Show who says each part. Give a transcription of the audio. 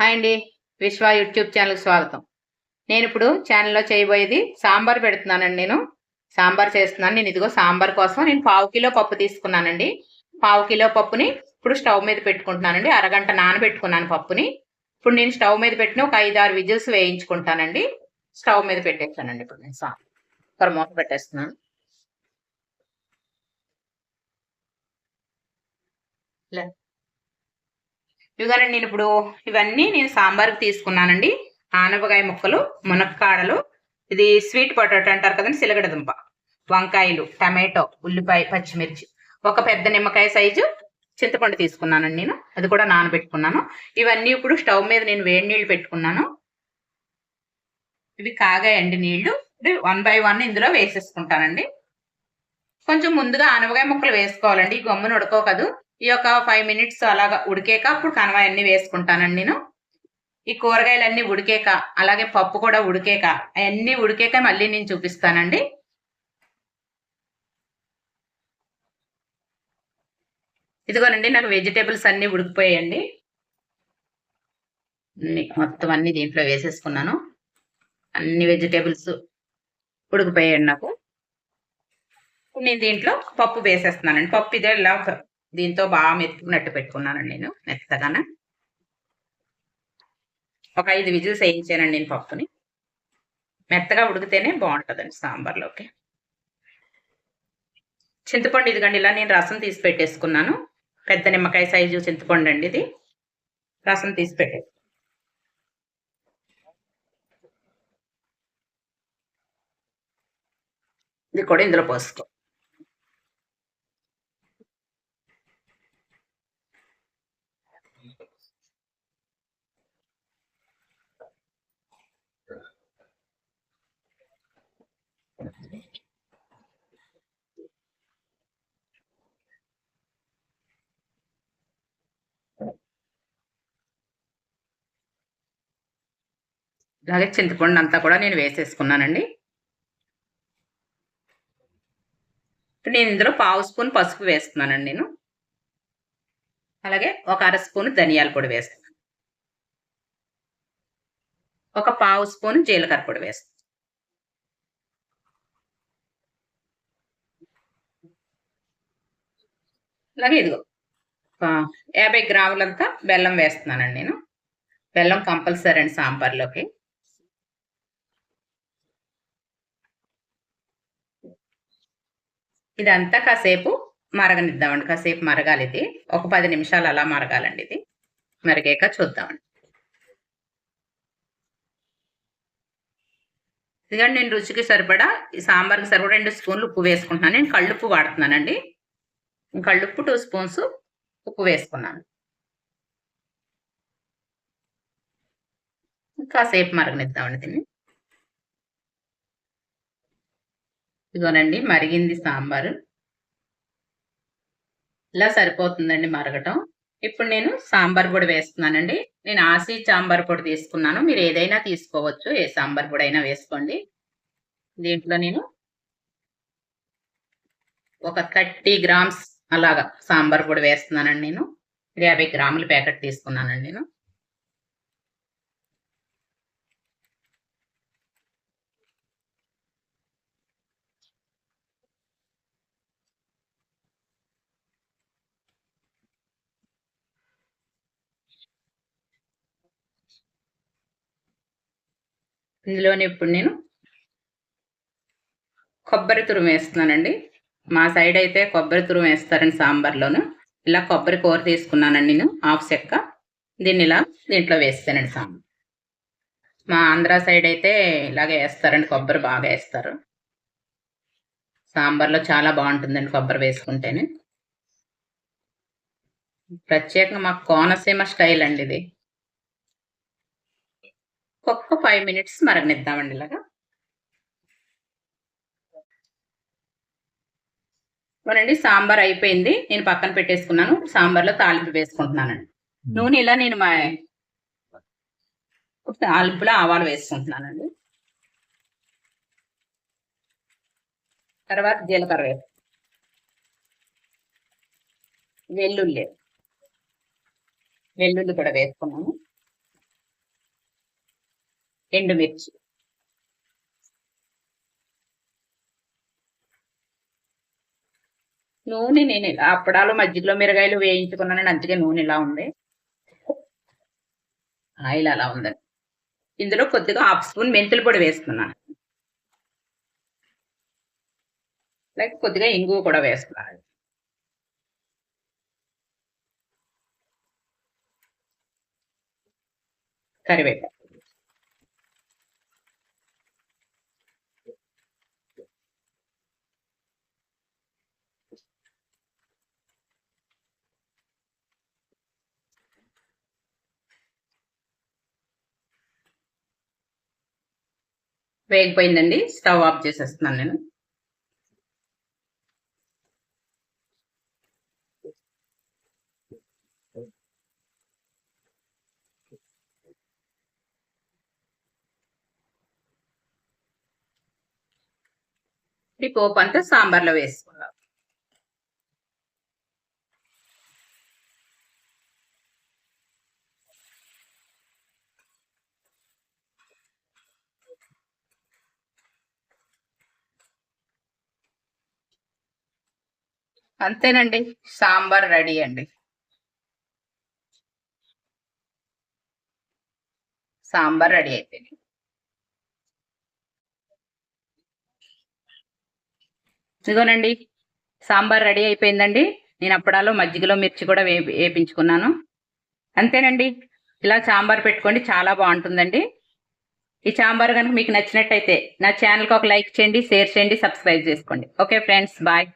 Speaker 1: Hi అండి. విశ్వ YouTube ఛానల్కి స్వాగతం. నేను ఇప్పుడు ఛానల్లో చేయబోయేది సాంబార్ పెడుతున్నానండి నేను. సాంబార్ చేస్తున్నాను. నేను ఇదిగో సాంబార్ కోసం నేను పావు కిలో పప్పు తీసుకున్నానండి. పావు కిలో పప్పుని ఇప్పుడు స్టవ్ మీద పెట్టుకుంటున్నానండి. అరగంట నానబెట్టుకున్నాను పప్పుని. ఇప్పుడు నేను స్టవ్ మీద పెట్టిన ఒక ఐదు ఆరు విజిల్స్ వేయించుకుంటానండి. స్టవ్ మీద పెట్టేస్తానండి ఇప్పుడు నేను సా ఒక మూత పెట్టేస్తున్నాను. లే. ఇదిగోనండి నేను ఇప్పుడు ఇవన్నీ నేను సాంబార్కి తీసుకున్నానండి. ఆనపకాయ ముక్కలు మునక్కాడలు ఇది స్వీట్ పొటాటో అంటారు కదండి సిలగడ దుంప వంకాయలు టమాటో ఉల్లిపాయ పచ్చిమిర్చి. ఒక పెద్ద నిమ్మకాయ సైజు చింతపండు తీసుకున్నానండి నేను. అది కూడా నానబెట్టుకున్నాను. ఇవన్నీ ఇప్పుడు స్టవ్ మీద నేను వేడి నీళ్ళు పెట్టుకున్నాను. ఇవి కాగాయండి నీళ్ళు వన్ బై వన్ ఇందులో వేసేసుకుంటానండి. కొంచెం ముందుగా ఆనవకాయ ముక్కలు వేసుకోవాలండి. ఈ గమ్మును ఉడకోకదు ఈ యొక్క ఫైవ్ మినిట్స్ అలాగా ఉడికాక అప్పుడు కనవాయి అన్ని వేసుకుంటానండి నేను. ఈ కూరగాయలన్నీ ఉడికాక అలాగే పప్పు కూడా ఉడికాక అవన్నీ ఉడికాక మళ్ళీ నేను చూపిస్తానండి. ఇదిగోనండి నాకు వెజిటేబుల్స్ అన్నీ ఉడికిపోయాయండి. మొత్తం అన్ని దీంట్లో వేసేసుకున్నాను. అన్ని వెజిటేబుల్స్ ఉడికిపోయాయండి నాకు. నేను దీంట్లో పప్పు వేసేస్తున్నానండి. పప్పు ఇదే ఇలా దీంతో బాగా మెత్తుకున్నట్టు పెట్టుకున్నానండి నేను మెత్తగాన. ఒక ఐదు విజిల్స్ వేయించానండి నేను పప్పుని. మెత్తగా ఉడికితేనే బాగుంటుందండి సాంబార్లోకి చింతపండు ఇదిగండి ఇలా నేను రసం తీసి పెట్టేసుకున్నాను. పెద్ద నిమ్మకాయ సైజు చింతపండు అండి ఇది. రసం తీసి పెట్టే ఇది కూడా ఇందులో పోసుకో. అలాగే చింతపండు అంతా కూడా నేను వేసేసుకున్నానండి. నేను ఇందులో పావు స్పూన్ పసుపు వేస్తున్నానండి నేను. అలాగే ఒక అర స్పూన్ ధనియాల పొడి వేస్తాను ఒక పావు స్పూన్ జీలకర్ర పొడి వేస్తాను అలాగే ఇదిగో యాభై గ్రాములంతా బెల్లం వేస్తున్నానండి నేను. బెల్లం కంపల్సరీ అండి సాంబార్లోకి. ఇదంతా కాసేపు మరగనిద్దామండి కాసేపు మరగాలి ఇది ఒక పది నిమిషాలు అలా మరగాలండి ఇది. మరిగాక చూద్దామండి. ఇదిగండి నేను రుచికి సరిపడా ఈ సాంబార్కి సరిపడా రెండు స్పూన్లు ఉప్పు వేసుకుంటున్నాను. నేను కళ్ళుప్పు వాడుతున్నానండి. కళ్ళుప్పు టూ స్పూన్స్ ఉప్పు వేసుకున్నాను. కాసేపు మరగనిద్దామండి దీన్ని. ఇదిగోనండి మరిగింది సాంబారు. ఇలా సరిపోతుందండి మరగటం. ఇప్పుడు నేను సాంబార్ పొడి వేస్తున్నానండి. నేను ఆసి సాంబార్ పొడి తీసుకున్నాను. మీరు ఏదైనా తీసుకోవచ్చు. ఏ సాంబార్ పొడి అయినా వేసుకోండి. దీంట్లో నేను ఒక థర్టీ గ్రామ్స్ అలాగా సాంబార్ పొడి వేస్తున్నానండి నేను. యాభై గ్రాముల ప్యాకెట్ తీసుకున్నానండి నేను. ఇందులోనే ఇప్పుడు నేను కొబ్బరి తురుము వేస్తున్నానండి. మా సైడ్ అయితే కొబ్బరి తురుము వేస్తారండి సాంబార్లోను. ఇలా కొబ్బరి కూర తీసుకున్నానండి నేను హాఫ్ చెక్క. దీన్ని ఇలా దీంట్లో వేస్తానండి సాంబార్. మా ఆంధ్ర సైడ్ అయితే ఇలాగే వేస్తారండి కొబ్బరి బాగా వేస్తారు. సాంబార్లో చాలా బాగుంటుందండి కొబ్బరి వేసుకుంటేనే. ప్రత్యేకంగా మాకు కోనసీమ స్టైల్ అండి ఇది. ఒక్క ఫైవ్ మినిట్స్ మరగనిద్దామండి ఇలాగా. మరండి సాంబార్ అయిపోయింది. నేను పక్కన పెట్టేసుకున్నాను. సాంబార్లో తాలింపు వేసుకుంటున్నానండి. నూనె ఇలా నేను మా తాలింపులో ఆవాలు వేసుకుంటున్నానండి. తర్వాత జీలకర్ర వెల్లుల్లి వెల్లుల్లి కూడా వేసుకున్నాను. ఎండుమిర్చి. నూనె నేను ఇలా అప్పడాలు మజ్జిగలో మిరగాయలు వేయించుకున్నాను అందుకే నూనె ఇలా ఉంది. ఆయిల్ అలా ఉందండి ఇందులో కొద్దిగా హాఫ్ స్పూన్ మెంతుల పొడి వేస్తున్నాను లైక్ కొద్దిగా ఇంగువ కూడా వేస్తున్నాను కరివేపాకు. వేగిపోయిందండి. స్టవ్ ఆఫ్ చేసేస్తున్నాను నేను. ఈ పోపు అంతా సాంబార్లో వేసుకో అంతేనండి. సాంబార్ రెడీ అండి. సాంబార్ రెడీ అయిపోయింది. ఇదిగోనండి సాంబార్ రెడీ అయిపోయిందండి. నేను అప్పడాలో మజ్జిగలో మిర్చి కూడా వే వేపించుకున్నాను. అంతేనండి. ఇలా సాంబార్ పెట్టుకోండి చాలా బాగుంటుందండి. ఈ సాంబార్ కనుక మీకు నచ్చినట్టయితే నా ఛానల్కి ఒక లైక్ చేయండి షేర్ చేయండి సబ్స్క్రైబ్ చేసుకోండి. Okay friends bye.